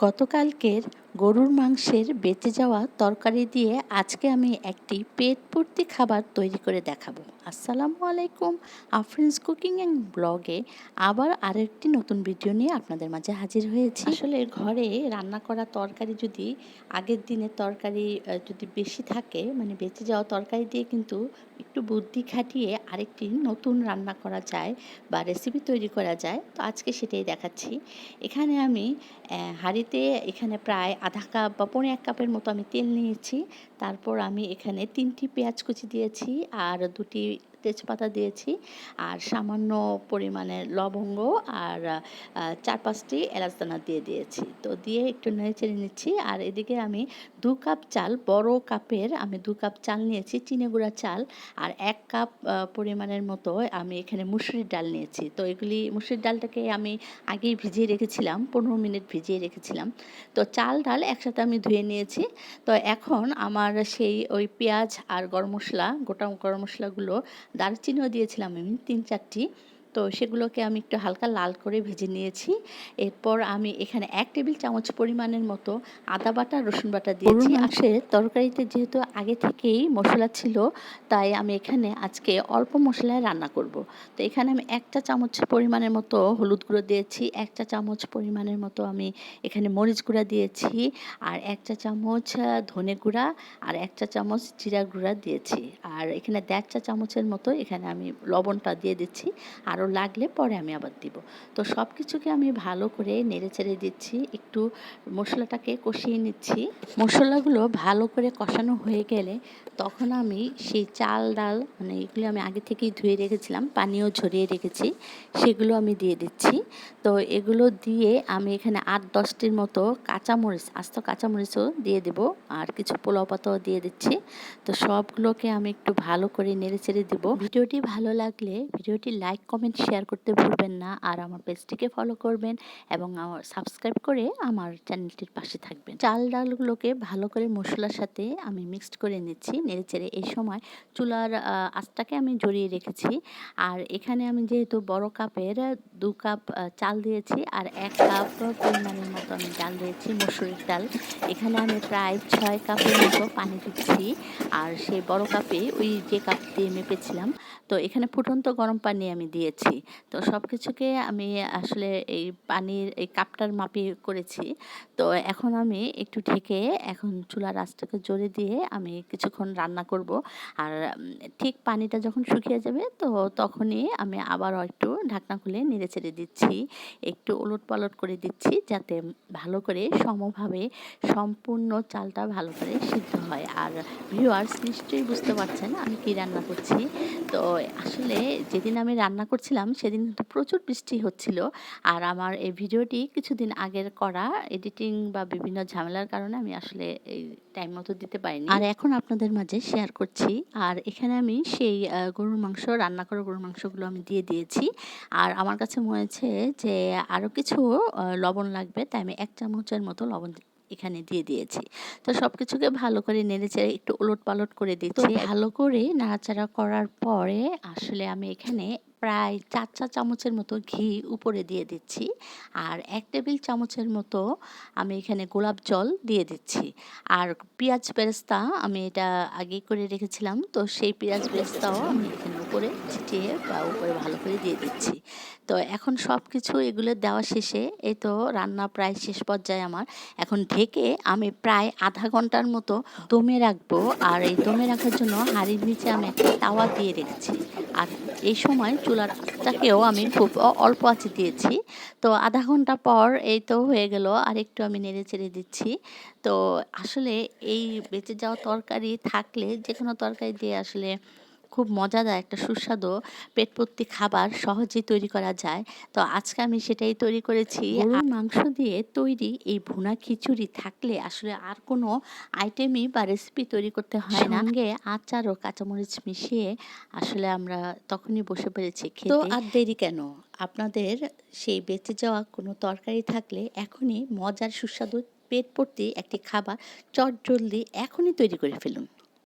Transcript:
গতকালকের গরুর মাংসের বেঁচে যাওয়া তরকারি দিয়ে আজকে আমি একটি পেট ভর্তি খাবার তৈরি করে দেখাবো। আসসালামু আলাইকুম, আফ্রেন্স কুকিং অ্যান্ড ব্লগে আবার আরেকটি নতুন ভিডিও নিয়ে আপনাদের মাঝে হাজির হয়েছি। আসলে ঘরে রান্না করা তরকারি যদি আগের দিনের তরকারি যদি বেশি থাকে মানে বেঁচে যাওয়া তরকারি দিয়ে কিন্তু একটু বুদ্ধি খাটিয়ে আরেকটি নতুন রান্না করা যায় বা রেসিপি তৈরি করা যায়, তো আজকে সেটাই দেখাচ্ছি। এখানে আমি হাঁড়িতে এখানে প্রায় আধা কাপ বা পৌনে এক কাপের মতো আমি তেল নিয়েছি। তারপর আমি এখানে তিনটি পেঁয়াজ কুচি দিয়েছি আর দুটি তেজপাতা দিয়েছি আর সামান্য পরিমাণে লবঙ্গ আর চার পাঁচটি এলাচ দানা দিয়ে দিয়েছি। তো দিয়ে একটু নেড়ে চেড়ে নিচ্ছি আর এদিকে আমি দু কাপ চাল, বড় কাপের আমি দু কাপ চাল নিয়েছি, চিনে গুঁড়া চাল আর এক কাপ পরিমাণের মতো আমি এখানে মুসুরির ডাল নিয়েছি। তো এগুলি মুসুরির ডালটাকে আমি আগেই ভিজিয়ে রেখেছিলাম, পনেরো মিনিট ভিজিয়ে রেখেছিলাম। তো চাল, ডাল একসাথে আমি ধুয়ে নিয়েছি। তো এখন আমার সেই ওই পেঁয়াজ আর গরম মশলা, গোটা গরম মশলাগুলো দারচিনিও দিয়েছিলাম আমি তিন চারটি। তো সেগুলোকে আমি একটু হালকা লাল করে ভেজে নিয়েছি। এরপর আমি এখানে এক টেবিল চামচ পরিমাণের মতো আদা বাটা রসুন বাটা দিয়েছি। মাংসের তরকারিতে যেহেতু আগে থেকেই মশলা ছিল তাই আমি এখানে আজকে অল্প মশলায় রান্না করব। তো এখানে আমি একটা চামচ পরিমাণের মতো হলুদ গুঁড়ো দিয়েছি একটা চামচ পরিমাণের মতো আমি এখানে মরিচ গুঁড়া দিয়েছি আর একটা চামচ ধনে গুঁড়া আর একটা চামচ জিরা গুঁড়া দিয়েছি। আর এখানে দেড় চা চামচের মতো এখানে আমি লবণটা দিয়ে দিচ্ছি। আরও লাগলে পরে আমি আবার দিব। তো সব কিছুকে আমি ভালো করে নেড়ে চেড়ে দিচ্ছি, একটু মশলাটাকে কষিয়ে নিচ্ছি। মশলাগুলো ভালো করে কষানো হয়ে গেলে তখন আমি সেই চাল, ডাল মানে এগুলো আমি আগে থেকেই ধুয়ে রেখেছিলাম পানিও ঝরিয়ে রেখেছি, সেগুলো আমি দিয়ে দিচ্ছি। তো এগুলো দিয়ে আমি এখানে আট, দশটির মতো কাঁচামরিচ, আস্ত কাঁচামরিচও দিয়ে দেব আর কিছু পোলাও পাতাও দিয়ে দিচ্ছি। তো সবগুলোকে আমি একটু ভালো করে নেড়ে চেড়ে দেবো। ভিডিওটি ভালো লাগলে ভিডিওটি লাইক, কমেন্ট শেয়ার করতে ভুলবেন না। আর আমার পেজটিকে ফলো করবেন এবং আমার সাবস্ক্রাইব করে আমার চ্যানেলটির পাশে থাকবেন। চাল ডালগুলোকে ভালো করে মশলার সাথে আমি মিক্সড করে নিচ্ছি। নেড়ে চেড়ে এই সময় চুলার আঁচটাকে আমি জড়িয়ে রেখেছি। আর এখানে আমি যেহেতু বড় কাপের, দু কাপ চাল দিয়েছি আর এক কাপ পরিমাণের মতো আমি ডাল দিয়েছি, মসুরির ডাল। এখানে আমি প্রায় ছয় কাপের মতো পানি দিচ্ছি। আর সেই বড় কাপে ওই যে কাপ দিয়ে মেপেছিলাম, তো এখানে ফুটন্ত গরম পানি আমি দিয়েছি। তো সব কিছুকে আমি আসলে এই পানির, এই কাপটার মাপে করেছি। তো এখন আমি একটু ঢেকে এখন চুলার আঁচটাকে জোরে দিয়ে আমি কিছুক্ষণ রান্না করব। আর ঠিক পানিটা যখন শুকিয়ে যাবে, তো তখনই আমি আবার একটু ঢাকনা খুলে নেড়ে ছেড়ে দিচ্ছি। একটু ওলট পালট করে দিচ্ছি যাতে ভালো করে সমভাবে সম্পূর্ণ চালটা ভালো করে সিদ্ধ হয়। আর ভিউয়ার্স নিশ্চয়ই বুঝতে পারছেন আমি কি রান্না করছি। তো আসলে যেদিন আমি রান্না করছিলাম, সেদিন কিন্তু প্রচুর বৃষ্টি হচ্ছিল। আর আমার এই ভিডিওটি কিছুদিন আগের করা এডিটিং বা বিভিন্ন ঝামেলার কারণে আমি আসলে এই টাইম মতো দিতে পারিনি। আর এখন আপনাদের মাঝে শেয়ার করছি। আর এখানে আমি সেই গরুর মাংস, রান্না করা গরুর মাংসগুলো আমি দিয়ে দিয়েছি। আর আমার কাছে মনে হয়েছে যে আরও কিছু লবণ লাগবে, তাই আমি এক চামচের মতো লবণ এখানে দিয়ে দিয়েছি। তো সব কিছুকে ভালো করে নেড়ে চেড়ে একটু ওলট পালট করে দিচ্ছি। ভালো করে নাড়াচাড়া করার পরে আসলে আমি এখানে প্রায় চার চা চামচের মতো ঘি উপরে দিয়ে দিচ্ছি। আর এক টেবিল চামচের মতো আমি এখানে গোলাপ জল দিয়ে দিচ্ছি। আর পেঁয়াজ বেরেস্তা আমি এটা আগে করে রেখেছিলাম। তো সেই পেঁয়াজ বেরেস্তাও আমি এখানে উপরে ছিটিয়ে বা উপরে ভালো করে দিয়ে দিচ্ছি। তো এখন সব কিছু এগুলো দেওয়া শেষে, এই তো রান্না প্রায় শেষ পর্যায়ে আমার। এখন ঢেকে আমি প্রায় আধা ঘণ্টার মতো দমে রাখব। আর এই দমে রাখার জন্য হাঁড়ির নিচে আমি একটা তাওয়া দিয়ে রেখেছি। আর এই সময় চুলার আঁচটাকেও আমি খুব অল্প আঁচে দিয়েছি। তো আধা ঘণ্টা পর এই তো হয়ে গেল। আর একটু আমি নেড়ে চেড়ে দিচ্ছি। তো আসলে এই বেঁচে যাওয়া তরকারি থাকলে যে কোনো তরকারি দিয়ে আসলে খুব মজাদার একটা সুস্বাদু পেট ভর্তি খাবার সহজেই তৈরি করা যায়। তো আজকে আমি সেটাই তৈরি করেছি। মাংস দিয়ে তৈরি এই ভুনা খিচুড়ি থাকলে আসলে আর কোনো আইটেমই বা রেসিপি তৈরি করতে হয় না। সঙ্গে আচার ও কাঁচামরিচ মিশিয়ে আসলে আমরা তখনই বসে পড়েছি খেতে। তো আর দেরি কেন? আপনাদের সেই বেঁচে যাওয়া কোনো তরকারি থাকলে এখনই মজার সুস্বাদু পেট ভর্তি একটি খাবার চট জলদি এখনই তৈরি করে ফেলুন।